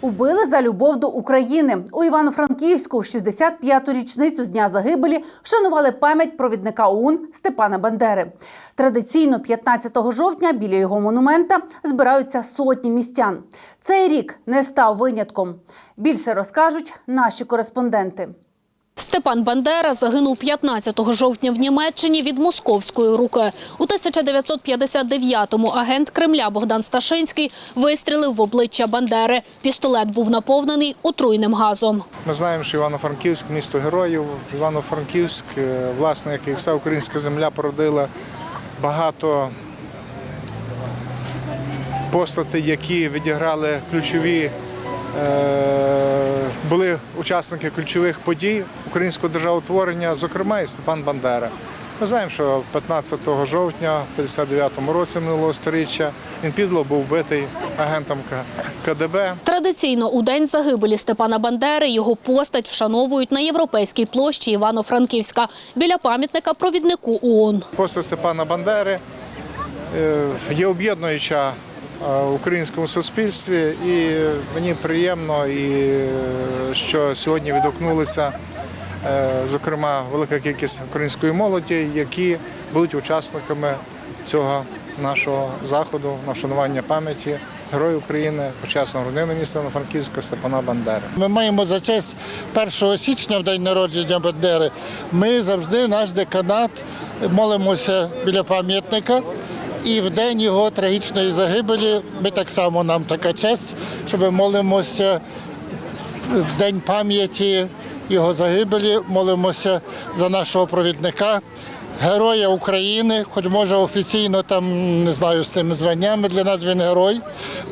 Убили за любов до України. У Івано-Франківську в 65-ту річницю з дня загибелі вшанували пам'ять провідника ОУН Степана Бандери. Традиційно 15 жовтня біля його монумента збираються сотні містян. Цей рік не став винятком. Більше розкажуть наші кореспонденти. Степан Бандера загинув 15 жовтня в Німеччині від московської руки. У 1959-му агент Кремля Богдан Сташинський вистрілив в обличчя Бандери. Пістолет був наповнений отруйним газом. Ми знаємо, що Івано-Франківськ місто героїв. Івано-Франківськ, е, власне, як і вся українська земля, породила багато постатей, які відіграли ключові, були учасники ключових подій українського державотворення, зокрема і Степан Бандера. Ми знаємо, що 15 жовтня 59-му році минулого сторіччя він підло був вбитий агентом КДБ. Традиційно у день загибелі Степана Бандери його постать вшановують на європейській площі Івано-Франківська біля пам'ятника провіднику ООН. Постать Степана Бандери е, є об'єднуюча е, в українському суспільстві, і мені приємно, і е, що сьогодні відгукнулися, е, зокрема, велика кількість української молоді, які будуть учасниками цього нашого заходу на вшанування пам'яті Героїв України, почесного родини міста на Франківська Степана Бандери. Ми маємо за честь 1 січня, в день народження Бандери. Ми завжди наш деканат молимося біля пам'ятника. І в день його трагічної загибелі ми так само нам така честь, що ми молимося в день пам'яті його загибелі, молимося за нашого провідника, героя України, хоч може офіційно там не знаю з тими званнями. Для нас він герой,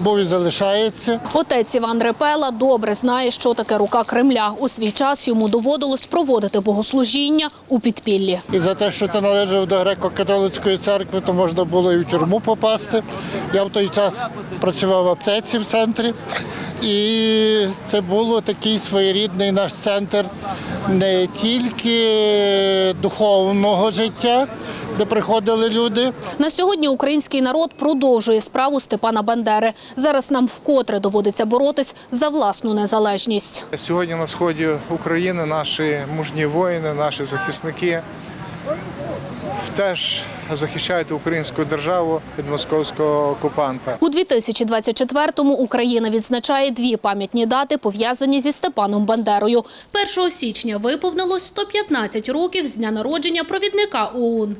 був і залишається. Отець Іван Репела добре знає, що таке рука Кремля. У свій час йому доводилось проводити богослужіння у підпіллі. І за те, що ти належав до греко-католицької церкви, то можна було і в тюрму попасти. Я в той час працював в аптеці в центрі, і це було такий своєрідний наш центр не тільки духовного життя, де приходили люди, На сьогодні український народ продовжує справу Степана Бандери. Зараз нам вкотре доводиться боротись за власну незалежність. Сьогодні на сході України наші мужні воїни, наші захисники теж захищають українську державу від московського окупанта. У 2024-му Україна відзначає дві пам'ятні дати, пов'язані зі Степаном Бандерою. 1 січня виповнилось 115 років з дня народження провідника ОУН.